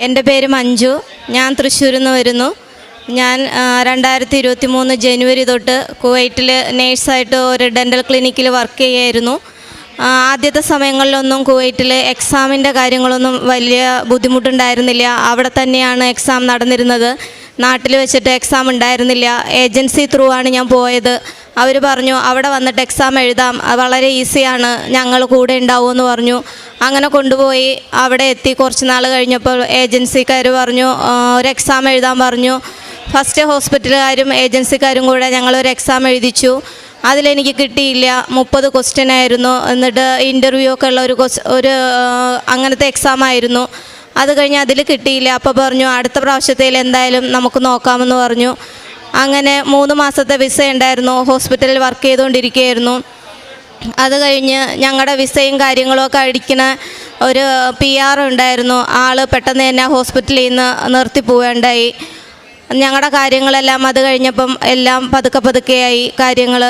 എന്റെ പേര് മഞ്ജു. ഞാൻ തൃശ്ശൂരിൽ നിന്ന് വരുന്നു. ഞാൻ രണ്ടായിരത്തി ഇരുപത്തി മൂന്ന് ജനുവരി തൊട്ട് കുവൈറ്റിൽ നേഴ്സായിട്ട് ഒരു ഡെന്റൽ ക്ലിനിക്കിൽ വർക്ക് ചെയ്യായിരുന്നു. ആദ്യത്തെ സമയങ്ങളിലൊന്നും കുവൈറ്റിൽ എക്സാമിന്റെ കാര്യങ്ങളൊന്നും വലിയ ബുദ്ധിമുട്ടുണ്ടായിരുന്നില്ല. അവിടെ തന്നെയാണ് എക്സാം നടന്നിരുന്നത്. നാട്ടിൽ വെച്ചിട്ട് എക്സാം ഉണ്ടായിരുന്നില്ല. ഏജൻസി ത്രൂ ആണ് ഞാൻ പോയത്. അവർ പറഞ്ഞു അവിടെ വന്നിട്ട് എക്സാം എഴുതാം. വളരെ ഈസിയാണ്. ഞങ്ങൾ കൂടെ ഉണ്ടാവുമെന്ന് പറഞ്ഞു. അങ്ങനെ കൊണ്ടുപോയി അവിടെ എത്തി. കുറച്ച് നാൾ കഴിഞ്ഞപ്പോൾ ഏജൻസിക്കാർ പറഞ്ഞു ഒരു എക്സാം എഴുതാൻ പറഞ്ഞു. ഫസ്റ്റ് ഹോസ്പിറ്റലുകാരും ഏജൻസിക്കാരും കൂടെ ഞങ്ങളൊരു എക്സാം എഴുതിച്ചു. അതിലെനിക്ക് കിട്ടിയില്ല. മുപ്പത് ക്വസ്റ്റ്യൻ ആയിരുന്നു. എന്നിട്ട് ഇന്റർവ്യൂ ഒക്കെ ഉള്ള ഒരു ഒരു അങ്ങനത്തെ എക്സാം ആയിരുന്നു. അത് കഴിഞ്ഞ് അതിൽ കിട്ടിയില്ല. അപ്പോൾ പറഞ്ഞു അടുത്ത പ്രാവശ്യത്തിൽ എന്തായാലും നമുക്ക് നോക്കാമെന്ന് പറഞ്ഞു. അങ്ങനെ മൂന്ന് മാസത്തെ വിസ ഉണ്ടായിരുന്നു. ഹോസ്പിറ്റലിൽ വർക്ക് ചെയ്തുകൊണ്ടിരിക്കുകയായിരുന്നു. അത് കഴിഞ്ഞ് ഞങ്ങളുടെ വിസയും കാര്യങ്ങളൊക്കെ അടിക്കുന്ന ഒരു പി ആർ ഉണ്ടായിരുന്നു. ആൾ പെട്ടെന്ന് തന്നെ ഹോസ്പിറ്റലിൽ നിന്ന് നിർത്തി പോവേണ്ടായി ഞങ്ങളുടെ കാര്യങ്ങളെല്ലാം അത് കഴിഞ്ഞപ്പം എല്ലാം പതുക്കെ പതുക്കെയായി. കാര്യങ്ങൾ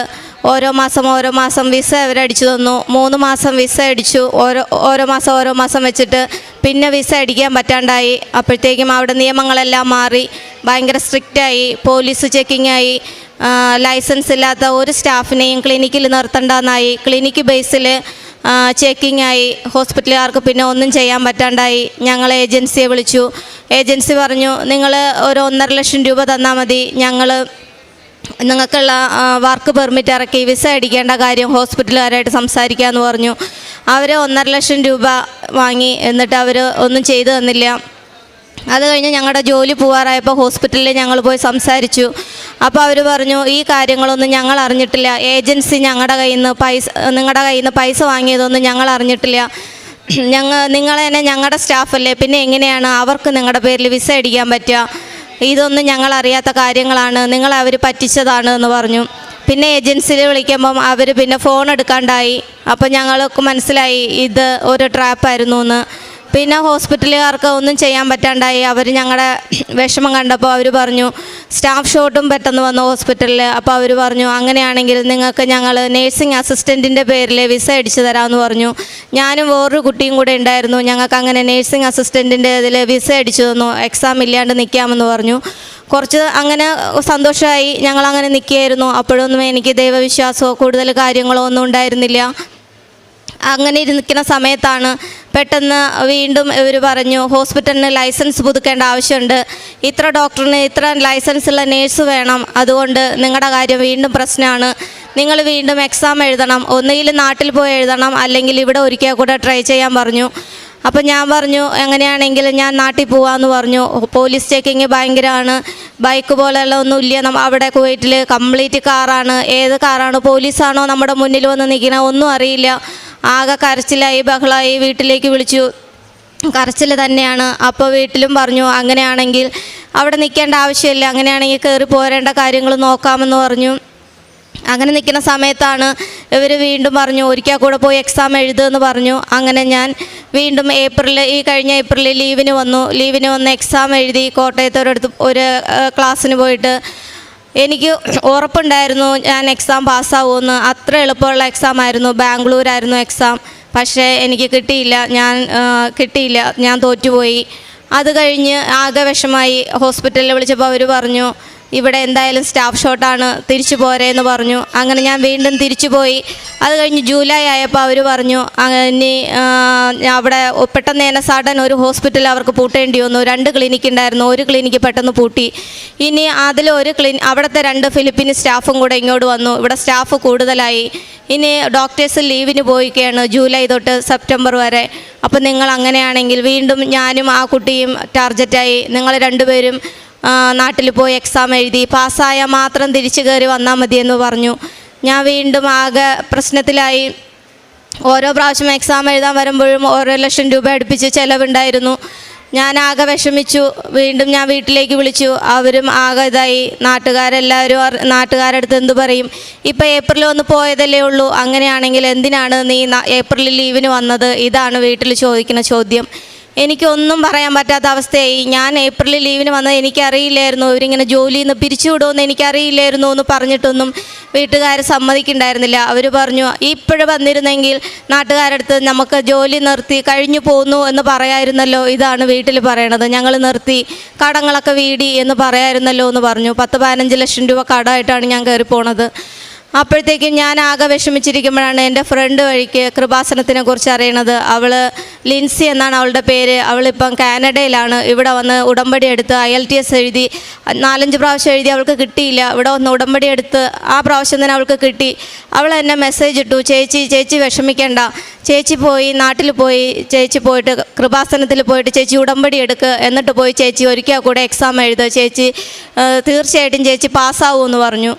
ഓരോ മാസം ഓരോ മാസം വിസ അവരടിച്ചു തന്നു. മൂന്ന് മാസം വിസ അടിച്ചു. ഓരോ ഓരോ മാസം ഓരോ മാസം വെച്ചിട്ട് പിന്നെ വിസ അടിക്കാൻ പറ്റാണ്ടായി. അപ്പോഴത്തേക്കും അവിടെ നിയമങ്ങളെല്ലാം മാറി. ഭയങ്കര സ്ട്രിക്റ്റായി പോലീസ് ചെക്കിങ്ങായി ലൈസൻസ് ഇല്ലാത്ത ഒരു സ്റ്റാഫിനെയും ക്ലിനിക്കിൽ നിർത്തണ്ടെന്നായി. ക്ലിനിക്ക് ബേസിൽ ചെക്കിംഗ് ആയി. ഹോസ്പിറ്റലുകാർക്ക് പിന്നെ ഒന്നും ചെയ്യാൻ പറ്റാണ്ടായി. ഞങ്ങൾ ഏജൻസിയെ വിളിച്ചു. ഏജൻസി പറഞ്ഞു നിങ്ങൾ ഒരു ഒന്നര ലക്ഷം രൂപ തന്നാൽ മതി. ഞങ്ങൾ നിങ്ങൾക്കുള്ള വർക്ക് പെർമിറ്റ് ഇറക്കി വിസ അടിക്കേണ്ട കാര്യം ഹോസ്പിറ്റലുകാരായിട്ട് സംസാരിക്കാമെന്ന് പറഞ്ഞു. അവർ ഒന്നര ലക്ഷം രൂപ വാങ്ങി എന്നിട്ട് അവർ ഒന്നും ചെയ്തു തന്നില്ല. അത് കഴിഞ്ഞ് ഞങ്ങളുടെ ജോലി പോവാറായപ്പോൾ ഹോസ്പിറ്റലിൽ ഞങ്ങൾ പോയി സംസാരിച്ചു. അപ്പോൾ അവർ പറഞ്ഞു ഈ കാര്യങ്ങളൊന്നും ഞങ്ങൾ അറിഞ്ഞിട്ടില്ല. ഏജൻസി ഞങ്ങളുടെ കയ്യിൽ നിന്ന് പൈസ നിങ്ങളുടെ കയ്യിൽ നിന്ന് പൈസ വാങ്ങിയതൊന്നും ഞങ്ങൾ അറിഞ്ഞിട്ടില്ല. ഞങ്ങൾ നിങ്ങളെ തന്നെ ഞങ്ങളുടെ സ്റ്റാഫല്ലേ? പിന്നെ എങ്ങനെയാണ് അവർക്ക് നിങ്ങളുടെ പേരിൽ വിസ അടിക്കാൻ പറ്റുക ഇതൊന്നും ഞങ്ങൾ അറിയാത്ത കാര്യങ്ങളാണ്. നിങ്ങൾ അവർ പറ്റിച്ചതാണ് എന്ന് പറഞ്ഞു. പിന്നെ ഏജൻസിയിൽ വിളിക്കുമ്പം അവർ പിന്നെ ഫോൺ എടുക്കാണ്ടായി. അപ്പോൾ ഞങ്ങൾക്ക് മനസ്സിലായി ഇത് ഒരു ട്രാപ്പായിരുന്നു എന്ന് പിന്നെ ഹോസ്പിറ്റലുകാർക്ക് ഒന്നും ചെയ്യാൻ പറ്റാണ്ടായി. അവർ ഞങ്ങളുടെ വിഷമം കണ്ടപ്പോൾ അവർ പറഞ്ഞു സ്റ്റാഫ് ഷോട്ടും പെട്ടെന്ന് വന്നു ഹോസ്പിറ്റലിൽ അപ്പോൾ അവർ പറഞ്ഞു അങ്ങനെയാണെങ്കിൽ നിങ്ങൾക്ക് ഞങ്ങൾ നേഴ്സിംഗ് അസിസ്റ്റന്റിന്റെ പേരിൽ വിസ അടിച്ചു തരാമെന്ന് പറഞ്ഞു. ഞാനും വേറൊരു കുട്ടിയും കൂടെ ഉണ്ടായിരുന്നു. ഞങ്ങൾക്ക് അങ്ങനെ നേഴ്സിംഗ് അസിസ്റ്റന്റിന്റെ ഇതിൽ വിസ അടിച്ചു തന്നു. എക്സാം ഇല്ലാണ്ട് നിൽക്കാമെന്ന് പറഞ്ഞു. കുറച്ച് അങ്ങനെ സന്തോഷമായി ഞങ്ങളങ്ങനെ നിൽക്കുകയായിരുന്നു. അപ്പോഴൊന്നും എനിക്ക് ദൈവവിശ്വാസമോ കൂടുതൽ കാര്യങ്ങളോ ഒന്നും ഉണ്ടായിരുന്നില്ല. അങ്ങനെ ഇരിക്കുന്ന സമയത്താണ് പെട്ടെന്ന് വീണ്ടും ഇവർ പറഞ്ഞു ഹോസ്പിറ്റലിന് ലൈസൻസ് പുതുക്കേണ്ട ആവശ്യമുണ്ട്. ഇത്ര ഡോക്ടറിന് ഇത്ര ലൈസൻസ് ഉള്ള നേഴ്സ് വേണം. അതുകൊണ്ട് നിങ്ങളുടെ കാര്യം വീണ്ടും പ്രശ്നമാണ് നിങ്ങൾ വീണ്ടും എക്സാം എഴുതണം. ഒന്നുകിൽ നാട്ടിൽ പോയി എഴുതണം. അല്ലെങ്കിൽ ഇവിടെ ഒരിക്കൽ കൂടെ ട്രൈ ചെയ്യാൻ പറഞ്ഞു. അപ്പം ഞാൻ പറഞ്ഞു എങ്ങനെയാണെങ്കിൽ ഞാൻ നാട്ടിൽ പോവാമെന്ന് പറഞ്ഞു. പോലീസ് ചെക്കിങ് ഭയങ്കരമാണ് ബൈക്ക് പോലെയുള്ള ഒന്നും ഇല്ല. നമ്മ അവിടെ കുവൈറ്റിൽ കംപ്ലീറ്റ് കാറാണ്. ഏത് കാറാണ്? പോലീസാണോ നമ്മുടെ മുന്നിൽ വന്ന് നിൽക്കണ ഒന്നും അറിയില്ല. ആകെ കരച്ചിലായി ബഹളായി വീട്ടിലേക്ക് വിളിച്ചു. കരച്ചിൽ തന്നെയാണ്. അപ്പോൾ വീട്ടിലും പറഞ്ഞു അങ്ങനെയാണെങ്കിൽ അവിടെ നിൽക്കേണ്ട ആവശ്യമില്ല. അങ്ങനെയാണെങ്കിൽ കയറി പോരേണ്ട കാര്യങ്ങൾ നോക്കാമെന്ന് പറഞ്ഞു. അങ്ങനെ നിൽക്കുന്ന സമയത്താണ് ഇവർ വീണ്ടും പറഞ്ഞു ഒരിക്കൽ കൂടെ പോയി എക്സാം എഴുതുമെന്ന് പറഞ്ഞു. അങ്ങനെ ഞാൻ വീണ്ടും ഏപ്രിൽ ഈ കഴിഞ്ഞ ഏപ്രിലിൽ ലീവിന് വന്നു. ലീവിന് വന്ന് എക്സാം എഴുതി കോട്ടയത്ത് ഒരു ക്ലാസ്സിന് പോയിട്ട് എനിക്ക് ഉറപ്പുണ്ടായിരുന്നു ഞാൻ എക്സാം പാസ്സാവുമെന്ന്. അത്ര എളുപ്പമുള്ള എക്സാം ആയിരുന്നു. ബാംഗ്ലൂരായിരുന്നു എക്സാം പക്ഷേ എനിക്ക് കിട്ടിയില്ല. ഞാൻ കിട്ടിയില്ല. ഞാൻ തോറ്റുപോയി. അത് കഴിഞ്ഞ് ആകെ വിഷമായി. ഹോസ്പിറ്റലിൽ വിളിച്ചപ്പോൾ അവർ പറഞ്ഞു ഇവിടെ എന്തായാലും സ്റ്റാഫ് ഷോട്ടാണ് തിരിച്ചു പോരേന്ന് പറഞ്ഞു. അങ്ങനെ ഞാൻ വീണ്ടും തിരിച്ചു പോയി. അത് കഴിഞ്ഞ് ജൂലൈ ആയപ്പോൾ അവർ പറഞ്ഞു "ആ, ഇനി അവിടെ പെട്ടെന്ന് തന്നെ സഡൻ ഒരു ഹോസ്പിറ്റൽ അവർക്ക് പൂട്ടേണ്ടി വന്നു. രണ്ട് ക്ലിനിക്ക് ഉണ്ടായിരുന്നു ഒരു ക്ലിനിക്ക് പെട്ടെന്ന് പൂട്ടി. ഇനി അതിൽ ഒരു ക്ലിനി അവിടുത്തെ രണ്ട് ഫിലിപ്പീൻ സ്റ്റാഫും കൂടെ ഇങ്ങോട്ട് വന്നു. ഇവിടെ സ്റ്റാഫ് കൂടുതലായി. ഇനി ഡോക്ടേഴ്സ് ലീവിന് പോയിക്കുകയാണ് ജൂലൈ തൊട്ട് സെപ്റ്റംബർ വരെ. അപ്പോൾ നിങ്ങൾ അങ്ങനെയാണെങ്കിൽ വീണ്ടും ഞാനും ആ കുട്ടിയും ടാർജറ്റായി നിങ്ങൾ രണ്ടുപേരും നാട്ടിൽ പോയി എക്സാം എഴുതി പാസ്സായാൽ മാത്രം തിരിച്ചു കയറി വന്നാൽ മതിയെന്ന് പറഞ്ഞു. ഞാൻ വീണ്ടും ആകെ പ്രശ്നത്തിലായി. ഓരോ പ്രാവശ്യം എക്സാം എഴുതാൻ വരുമ്പോഴും ഓരോ ലക്ഷം രൂപ അടുപ്പിച്ച് ചിലവുണ്ടായിരുന്നു. ഞാൻ ആകെ വിഷമിച്ചു. വീണ്ടും ഞാൻ വീട്ടിലേക്ക് വിളിച്ചു. അവരും ആകെ ഇതായി. നാട്ടുകാരെല്ലാവരും നാട്ടുകാരടുത്ത് എന്തു പറയും? ഇപ്പം ഏപ്രിൽ ഒന്ന് പോയതല്ലേ ഉള്ളൂ. അങ്ങനെയാണെങ്കിൽ എന്തിനാണ് നീ ഏപ്രിലിൽ ലീവിന് വന്നത്? ഇതാണ് വീട്ടിൽ ചോദിക്കുന്ന ചോദ്യം. എനിക്കൊന്നും പറയാൻ പറ്റാത്ത അവസ്ഥയായി. ഞാൻ ഏപ്രിലിൽ ലീവിന് വന്നത് എനിക്കറിയില്ലായിരുന്നു. ഇവരിങ്ങനെ ജോലിയിൽ നിന്ന് പിരിച്ചുവിടുമെന്ന് എനിക്കറിയില്ലായിരുന്നു എന്ന് പറഞ്ഞിട്ടൊന്നും വീട്ടുകാർ സമ്മതിക്കുന്നുണ്ടായിരുന്നില്ല. അവർ പറഞ്ഞു ഇപ്പോഴും വന്നിരുന്നെങ്കിൽ നാട്ടുകാരടുത്ത് നമുക്ക് ജോലി നിർത്തി കഴിഞ്ഞു പോന്നു എന്ന് പറയായിരുന്നല്ലോ. ഇതാണ് വീട്ടിൽ പറയണത്. ഞങ്ങൾ നിർത്തി കടങ്ങളൊക്കെ വീടി എന്ന് പറയായിരുന്നല്ലോ എന്ന് പറഞ്ഞു. പത്ത് പതിനഞ്ച് ലക്ഷം രൂപ കടമായിട്ടാണ് ഞാൻ കയറി പോണത്. അപ്പോഴത്തേക്കും ഞാൻ ആകെ വിഷമിച്ചിരിക്കുമ്പോഴാണ് എന്റെ ഫ്രണ്ട് വഴിക്ക് കൃപാസനത്തിനെ കുറിച്ച് അറിയണത്. അവൾ ലിൻസി എന്നാണ് അവളുടെ പേര്. അവളിപ്പം കാനഡയിലാണ്. ഇവിടെ വന്ന് ഉടമ്പടി എടുത്ത് ഐ എൽ ടി എസ് എഴുതി. നാലഞ്ച് പ്രാവശ്യം എഴുതി അവൾക്ക് കിട്ടിയില്ല. ഇവിടെ വന്ന് ഉടമ്പടി എടുത്ത് ആ പ്രാവശ്യം തന്നെ അവൾക്ക് കിട്ടി. അവൾ എന്നെ മെസ്സേജ് ഇട്ടു. ചേച്ചി ചേച്ചി വിഷമിക്കേണ്ട. ചേച്ചി പോയി നാട്ടിൽ പോയി. ചേച്ചി പോയിട്ട് കൃപാസനത്തിൽ പോയിട്ട് ചേച്ചി ഉടമ്പടി എടുക്കുക എന്നിട്ട് പോയി ചേച്ചി ഒരിക്കൽ കൂടെ എക്സാം എഴുതുക. ചേച്ചി തീർച്ചയായിട്ടും ചേച്ചി പാസ്സാവുമെന്ന് പറഞ്ഞു.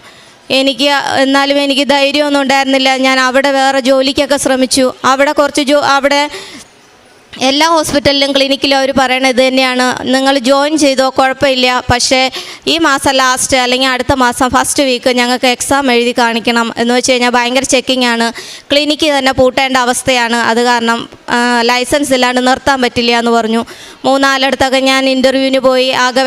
എനിക്ക് എന്നാലും എനിക്ക് ധൈര്യമൊന്നും ഉണ്ടായിരുന്നില്ല. ഞാൻ അവിടെ വേറെ ജോലിക്കൊക്കെ ശ്രമിച്ചു. അവിടെ കുറച്ച് ജോ അവിടെ എല്ലാ ഹോസ്പിറ്റലിലും ക്ലിനിക്കിലും അവർ പറയണത് ഇത് തന്നെയാണ്. നിങ്ങൾ ജോയിൻ ചെയ്തോ കുഴപ്പമില്ല. പക്ഷേ ഈ മാസം ലാസ്റ്റ് അല്ലെങ്കിൽ അടുത്ത മാസം ഫസ്റ്റ് വീക്ക് ഞങ്ങൾക്ക് എക്സാം എഴുതി കാണിക്കണം എന്ന് വെച്ച് കഴിഞ്ഞാൽ ഭയങ്കര ചെക്കിംഗ് ആണ്. ക്ലിനിക്ക് തന്നെ പൂട്ടേണ്ട അവസ്ഥയാണ്. അത് കാരണം ലൈസൻസ് ഇല്ലാണ്ട് നിർത്താൻ പറ്റില്ല എന്ന് പറഞ്ഞു. മൂന്നാലിടത്തൊക്കെ ഞാൻ ഇന്റർവ്യൂവിന് പോയി ആകെ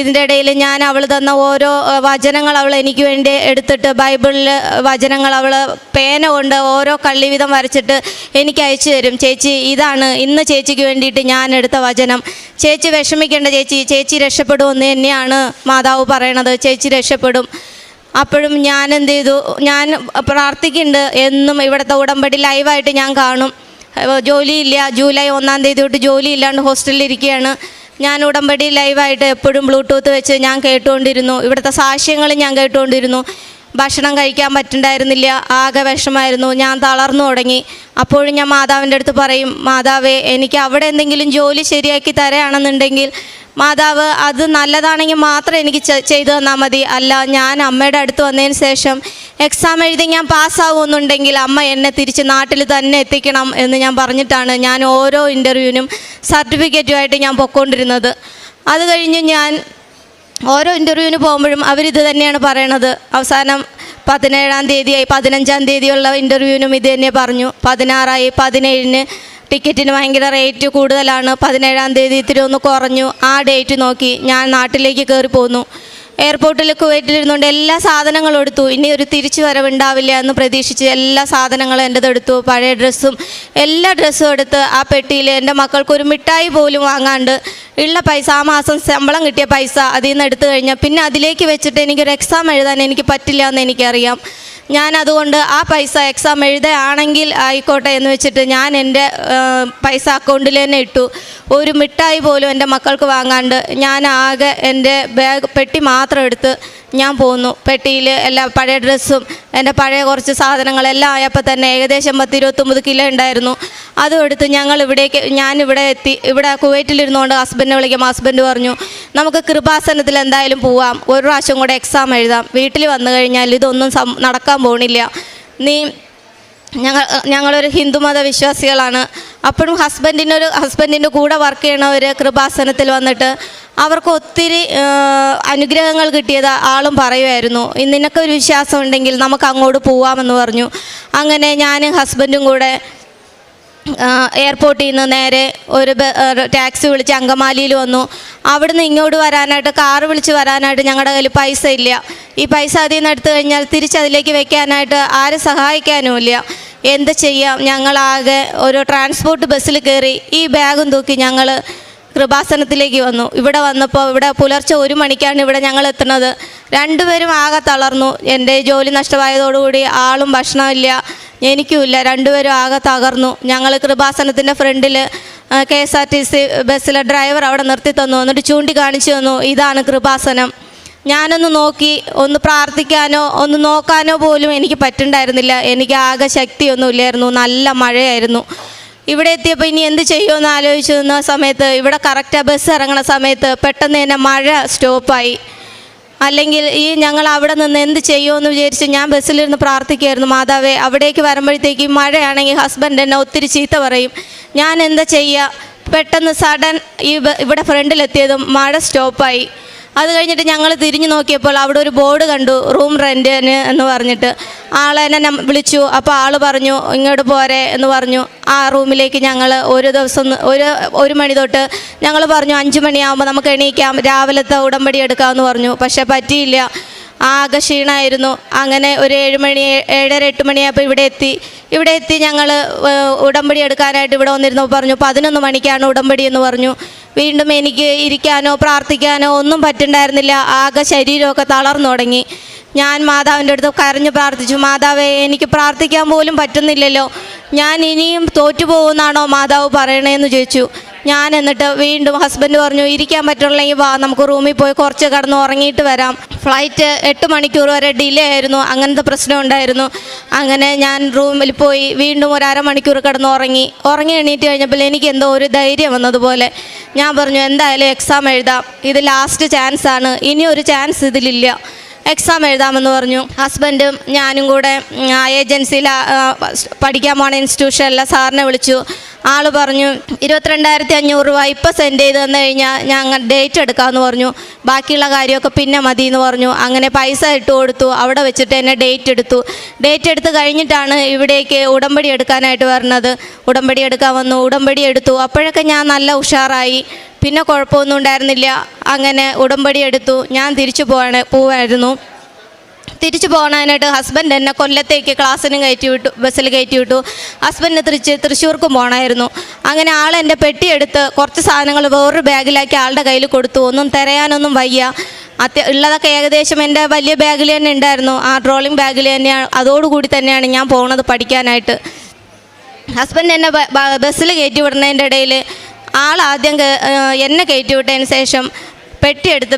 ഇതിന്റെ ഇടയിൽ ഞാൻ അവൾ തന്ന ഓരോ വചനങ്ങൾ അവൾ എനിക്ക് വേണ്ടി എടുത്തിട്ട് ബൈബിളിൽ വചനങ്ങൾ അവൾ പേന കൊണ്ട് ഓരോ കള്ളി വീതം വരച്ചിട്ട് എനിക്ക് അയച്ചു തരും. ചേച്ചി ഇതാണ് ഇന്ന് ചേച്ചിക്ക് വേണ്ടിയിട്ട് ഞാൻ എടുത്ത വചനം ചേച്ചി വിഷമിക്കേണ്ട ചേച്ചി ചേച്ചി രക്ഷപ്പെടുമെന്ന് തന്നെയാണ് മാതാവ് പറയണത്. ചേച്ചി രക്ഷപ്പെടും. അപ്പോഴും ഞാൻ എന്ത് ചെയ്തു? ഞാൻ പ്രാർത്ഥിക്കുന്നുണ്ട്. എന്നും ഇവിടുത്തെ ഉടമ്പടി ലൈവായിട്ട് ഞാൻ കാണും. ജോലിയില്ല. ജൂലൈ ഒന്നാം തീയതി തൊട്ട് ജോലി ഇല്ലാണ്ട് ഹോസ്റ്റലിൽ ഇരിക്കുകയാണ്. ഞാൻ ഉടമ്പടി ലൈവായിട്ട് എപ്പോഴും ബ്ലൂടൂത്ത് വെച്ച് ഞാൻ കേട്ടുകൊണ്ടിരുന്നു. ഇവിടുത്തെ സാക്ഷ്യങ്ങൾ ഞാൻ കേട്ടുകൊണ്ടിരുന്നു. ഭക്ഷണം കഴിക്കാൻ പറ്റണ്ടായിരുന്നില്ല. ആകെ വിഷമായിരുന്നു. ഞാൻ തളർന്നു തുടങ്ങി. അപ്പോഴും ഞാൻ മാതാവിന്റെ അടുത്ത് പറയും മാതാവേ എനിക്ക് അവിടെ എന്തെങ്കിലും ജോലി ശരിയാക്കി തരാണെന്നുണ്ടെങ്കിൽ മാതാവ് അത് നല്ലതാണെങ്കിൽ മാത്രം എനിക്ക് ചെയ്തു തന്നാൽ മതി. അല്ല ഞാൻ അമ്മയുടെ അടുത്ത് വന്നതിന് ശേഷം എക്സാം എഴുതി ഞാൻ പാസ്സാവുമെന്നുണ്ടെങ്കിൽ അമ്മ എന്നെ തിരിച്ച് നാട്ടിൽ തന്നെ എത്തിക്കണം എന്ന് ഞാൻ പറഞ്ഞിട്ടാണ് ഞാൻ ഓരോ ഇന്റർവ്യൂവിനും സർട്ടിഫിക്കറ്റുമായിട്ട് ഞാൻ പൊയ്ക്കൊണ്ടിരുന്നത്. അത് കഴിഞ്ഞ് ഞാൻ ഓരോ ഇന്റർവ്യൂവിന് പോകുമ്പോഴും അവരിത് തന്നെയാണ് പറയണത്. അവസാനം പതിനേഴാം തീയതിയായി പതിനഞ്ചാം തീയതിയുള്ള ഇന്റർവ്യൂവിനും ഇത് തന്നെ പറഞ്ഞു. പതിനാറായി പതിനേഴിന് ടിക്കറ്റിന് ഭയങ്കര റേറ്റ് കൂടുതലാണ്. പതിനേഴാം തീയതി ഇത്തിരി ഒന്ന് കുറഞ്ഞു. ആ ഡേറ്റ് നോക്കി ഞാൻ നാട്ടിലേക്ക് കയറി പോന്നു എയർപോർട്ടിൽ കുവൈറ്റിലിരുന്നുകൊണ്ട് എല്ലാ സാധനങ്ങളും എടുത്തു. ഇനി ഒരു തിരിച്ചു വരവുണ്ടാവില്ല എന്ന് പ്രതീക്ഷിച്ച് എല്ലാ സാധനങ്ങളും എന്റെത് എടുത്തു. പഴയ ഡ്രസ്സും എല്ലാ ഡ്രസ്സും എടുത്ത് ആ പെട്ടിയിൽ എന്റെ മക്കൾക്ക് ഒരു മിഠായി പോലും വാങ്ങാണ്ട് ഉള്ള പൈസ ആ മാസം ശമ്പളം കിട്ടിയ പൈസ അതിൽ നിന്ന് എടുത്തു കഴിഞ്ഞാൽ പിന്നെ അതിലേക്ക് വെച്ചിട്ട് എനിക്കൊരു എക്സാം എഴുതാൻ എനിക്ക് പറ്റില്ല എന്ന് എനിക്കറിയാം. ഞാൻ അതുകൊണ്ട് ആ പൈസ എക്സാം എഴുതുകയാണെങ്കിൽ ആയിക്കോട്ടെ എന്ന് വെച്ചിട്ട് ഞാൻ എന്റെ പൈസ അക്കൗണ്ടിൽ തന്നെ ഇട്ടു. ഒരു മിഠായി പോലും എന്റെ മക്കൾക്ക് വാങ്ങാണ്ട് ഞാൻ ആകെ എന്റെ ബാഗ് പെട്ടി മാത്രം എടുത്ത് ഞാൻ പോന്നു. പെട്ടിയിൽ എല്ലാ പഴയ ഡ്രസ്സും എന്റെ പഴയ കുറച്ച് സാധനങ്ങളെല്ലാം ആയപ്പോൾ തന്നെ ഏകദേശം പത്ത് ഇരുപത്തൊമ്പത് കിലോ ഉണ്ടായിരുന്നു. അതും എടുത്ത് ഞങ്ങൾ ഇവിടേക്ക് ഞാൻ ഇവിടെ എത്തി ഇവിടെ കുവൈറ്റിലിരുന്നുകൊണ്ട് ഹസ്ബൻഡിനെ വിളിക്കും ഹസ്ബൻഡ് പറഞ്ഞു നമുക്ക് കൃപാസനത്തിൽ എന്തായാലും പോവാം ഒരു പ്രാവശ്യം കൂടെ എക്സാം എഴുതാം. വീട്ടിൽ വന്നു കഴിഞ്ഞാൽ ഇതൊന്നും നടക്കാൻ പോണില്ല. നീ ഞങ്ങൾ ഞങ്ങളൊരു ഹിന്ദുമത വിശ്വാസികളാണ് അപ്പോഴും ഹസ്ബൻഡിനൊരു ഹസ്ബൻഡിന്റെ കൂടെ വർക്ക് ചെയ്യണവർ കൃപാസനത്തിൽ വന്നിട്ട് അവർക്ക് ഒത്തിരി അനുഗ്രഹങ്ങൾ കിട്ടിയത് ആളും പറയുമായിരുന്നു നിനക്കൊരു വിശ്വാസം ഉണ്ടെങ്കിൽ നമുക്ക് അങ്ങോട്ട് പോവാമെന്ന് പറഞ്ഞു. അങ്ങനെ ഞാൻ ഹസ്ബൻഡും കൂടെ എയർപോർട്ടിൽ നിന്ന് നേരെ ഒരു ടാക്സി വിളിച്ച് അങ്കമാലിയിൽ വന്നു. അവിടുന്ന് ഇങ്ങോട്ട് വരാനായിട്ട് കാറ് വിളിച്ച് വരാനായിട്ട് ഞങ്ങളുടെ കയ്യിൽ പൈസ ഇല്ല. ഈ പൈസ അതിൽ നിന്ന് എടുത്തു കഴിഞ്ഞാൽ തിരിച്ചതിലേക്ക് വെക്കാനായിട്ട് ആരും സഹായിക്കാനുമില്ല എന്ത് ചെയ്യാം? ഞങ്ങളാകെ ഒരു ട്രാൻസ്പോർട്ട് ബസ്സിൽ കയറി ഈ ബാഗും തൂക്കി ഞങ്ങൾ കൃപാസനത്തിലേക്ക് വന്നു. ഇവിടെ വന്നപ്പോൾ ഇവിടെ പുലർച്ചെ ഒരു മണിക്കാണ് ഇവിടെ ഞങ്ങൾ എത്തുന്നത്. രണ്ടുപേരും ആകെ തളർന്നു. എന്റെ ജോലി നഷ്ടമായതോടുകൂടി ആളും ഭക്ഷണമില്ല. എനിക്കുമില്ല. രണ്ടുപേരും ആകെ തകർന്നു. ഞങ്ങൾ കൃപാസനത്തിന്റെ ഫ്രണ്ടിൽ K S R T C ബസ്സിലെ ഡ്രൈവർ അവിടെ നിർത്തി തന്നു. എന്നിട്ട് ചൂണ്ടിക്കാണിച്ചു തന്നു ഇതാണ് കൃപാസനം. ഞാനൊന്ന് നോക്കി ഒന്ന് പ്രാർത്ഥിക്കാനോ ഒന്ന് നോക്കാനോ പോലും എനിക്ക് പറ്റുണ്ടായിരുന്നില്ല. എനിക്ക് ആകെ ശക്തിയൊന്നും ഇല്ലായിരുന്നു. നല്ല മഴയായിരുന്നു. ഇവിടെ എത്തിയപ്പോൾ ഇനി എന്ത് ചെയ്യുമെന്ന് ആലോചിച്ചു നിന്ന സമയത്ത് ഇവിടെ കറക്റ്റ് ബസ് ഇറങ്ങണ സമയത്ത് പെട്ടെന്ന് തന്നെ മഴ സ്റ്റോപ്പായി അല്ലെങ്കിൽ ഈ ഞങ്ങൾ അവിടെ നിന്ന് എന്ത് ചെയ്യുമെന്ന് വിചാരിച്ച് ഞാൻ ബസ്സിലിരുന്ന് പ്രാർത്ഥിക്കുമായിരുന്നു മാതാവേ അവിടേക്ക് വരുമ്പോഴത്തേക്ക് മഴയാണെങ്കിൽ ഹസ്ബൻഡ് എന്നെ ഒത്തിരി ചീത്ത പറയും. ഞാൻ എന്താ ചെയ്യുക? പെട്ടെന്ന് സഡൻ ഈ ഇവിടെ ഫ്രണ്ടിലെത്തിയതും മഴ സ്റ്റോപ്പായി അത് കഴിഞ്ഞിട്ട് ഞങ്ങൾ തിരിഞ്ഞു നോക്കിയപ്പോൾ അവിടെ ഒരു ബോർഡ് കണ്ടു റൂം റെന്റിന് എന്ന് പറഞ്ഞിട്ട്. ആളെ എന്നെ വിളിച്ചു. അപ്പോൾ ആൾ പറഞ്ഞു ഇങ്ങോട്ട് പോരെ എന്ന് പറഞ്ഞു. ആ റൂമിലേക്ക് ഞങ്ങൾ ഒരു ദിവസം ഒരു ഒരു മണി തൊട്ട് ഞങ്ങൾ പറഞ്ഞു അഞ്ച് മണിയാകുമ്പോൾ നമുക്ക് എണീക്കാം. രാവിലത്തെ ഉടമ്പടി എടുക്കാമെന്ന് പറഞ്ഞു. പക്ഷേ പറ്റിയില്ല. ആകെ ക്ഷീണമായിരുന്നു അങ്ങനെ ഒരു ഏഴ് മണി ഏഴര എട്ട് മണിയായപ്പോൾ ഇവിടെ എത്തി. ഇവിടെ എത്തി ഞങ്ങൾ ഉടമ്പടി എടുക്കാനായിട്ട് ഇവിടെ വന്നിരുന്നപ്പോൾ പറഞ്ഞു പതിനൊന്ന് മണിക്കാണ് ഉടമ്പടി എന്ന് പറഞ്ഞു. വീണ്ടും എനിക്ക് ഇരിക്കാനോ പ്രാർത്ഥിക്കാനോ ഒന്നും പറ്റുണ്ടായിരുന്നില്ല. ആകെ ശരീരമൊക്കെ തളർന്നു തുടങ്ങി. ഞാൻ മാതാവിന്റെ അടുത്ത് കരഞ്ഞു പ്രാർത്ഥിച്ചു. മാതാവേ എനിക്ക് പ്രാർത്ഥിക്കാൻ പോലും പറ്റുന്നില്ലല്ലോ. ഞാൻ ഇനിയും തോറ്റു പോകുമെന്നാണോ മാതാവ് പറയണേന്ന് ചോദിച്ചു. ഞാൻ എന്നിട്ട് വീണ്ടും ഹസ്ബൻഡ് പറഞ്ഞു ഇരിക്കാൻ പറ്റുള്ളെങ്കിൽ വാ നമുക്ക് റൂമിൽ പോയി കുറച്ച് കടന്ന് ഉറങ്ങിയിട്ട് വരാം. ഫ്ലൈറ്റ് എട്ട് മണിക്കൂർ വരെ ഡിലേ ആയിരുന്നു അങ്ങനത്തെ പ്രശ്നം ഉണ്ടായിരുന്നു. അങ്ങനെ ഞാൻ റൂമിൽ പോയി വീണ്ടും ഒരു അരമണിക്കൂർ കിടന്ന് ഉറങ്ങി. ഉറങ്ങി എണീറ്റ് കഴിഞ്ഞപ്പോൾ എനിക്ക് എന്തോ ഒരു ധൈര്യം വന്നതുപോലെ ഞാൻ പറഞ്ഞു എന്തായാലും എക്സാം എഴുതാം. ഇത് ലാസ്റ്റ് ചാൻസ് ആണ്. ഇനി ഒരു ചാൻസ് ഇതിലില്ല. എക്സാം എഴുതാമെന്ന് പറഞ്ഞു. ഹസ്ബൻഡും ഞാനും കൂടെ ഏജൻസിയിൽ പഠിക്കാൻ പോണ ഇൻസ്റ്റിറ്റ്യൂഷനിലെ സാറിനെ വിളിച്ചു. ആൾ പറഞ്ഞു ഇരുപത്തിരണ്ടായിരത്തി അഞ്ഞൂറ് രൂപ ഇപ്പം സെൻഡ് ചെയ്ത് തന്നു കഴിഞ്ഞാൽ ഞങ്ങൾ ഡേറ്റ് എടുക്കാമെന്ന് പറഞ്ഞു. ബാക്കിയുള്ള കാര്യമൊക്കെ പിന്നെ മതി എന്ന് പറഞ്ഞു. അങ്ങനെ പൈസ ഇട്ട് കൊടുത്തു. അവിടെ വെച്ചിട്ട് എന്നെ ഡേറ്റ് എടുത്തു. ഡേറ്റ് എടുത്ത് കഴിഞ്ഞിട്ടാണ് ഇവിടേക്ക് ഉടമ്പടി എടുക്കാനായിട്ട് വരുന്നത് ഉടമ്പടി എടുക്കാൻ വന്നു. ഉടമ്പടി എടുത്തു. അപ്പോഴൊക്കെ ഞാൻ നല്ല ഉഷാറായി. പിന്നെ കുഴപ്പമൊന്നും ഉണ്ടായിരുന്നില്ല. അങ്ങനെ ഉടമ്പടി എടുത്തു. ഞാൻ തിരിച്ചു പോവാണ് പോവായിരുന്നു. തിരിച്ചു പോകാനായിട്ട് ഹസ്ബൻഡ് എന്നെ കൊല്ലത്തേക്ക് ക്ലാസ്സിന് കയറ്റി വിട്ടു ബസ്സിൽ കയറ്റി വിട്ടു. ഹസ്ബൻഡിന് തിരിച്ച് തൃശ്ശൂർക്കും പോകണമായിരുന്നു അങ്ങനെ ആൾ എന്റെ പെട്ടിയെടുത്ത് കുറച്ച് സാധനങ്ങൾ വേറൊരു ബാഗിലാക്കി ആളുടെ കയ്യിൽ കൊടുത്തു. ഒന്നും തിരയാനൊന്നും വയ്യ. അത്യ ഉള്ളതൊക്കെ ഏകദേശം എന്റെ വലിയ ബാഗിൽ തന്നെ ഉണ്ടായിരുന്നു. ആ ട്രോളിംഗ് ബാഗിൽ തന്നെയാണ് അതോടുകൂടി തന്നെയാണ് ഞാൻ പോണത് പഠിക്കാനായിട്ട്. ഹസ്ബൻഡ് എന്നെ ബസ്സിൽ കയറ്റി വിടുന്നതിന്റെ ഇടയിൽ ആൾ ആദ്യം എന്നെ കയറ്റി വിട്ടതിന് ശേഷം പെട്ടിയെടുത്ത്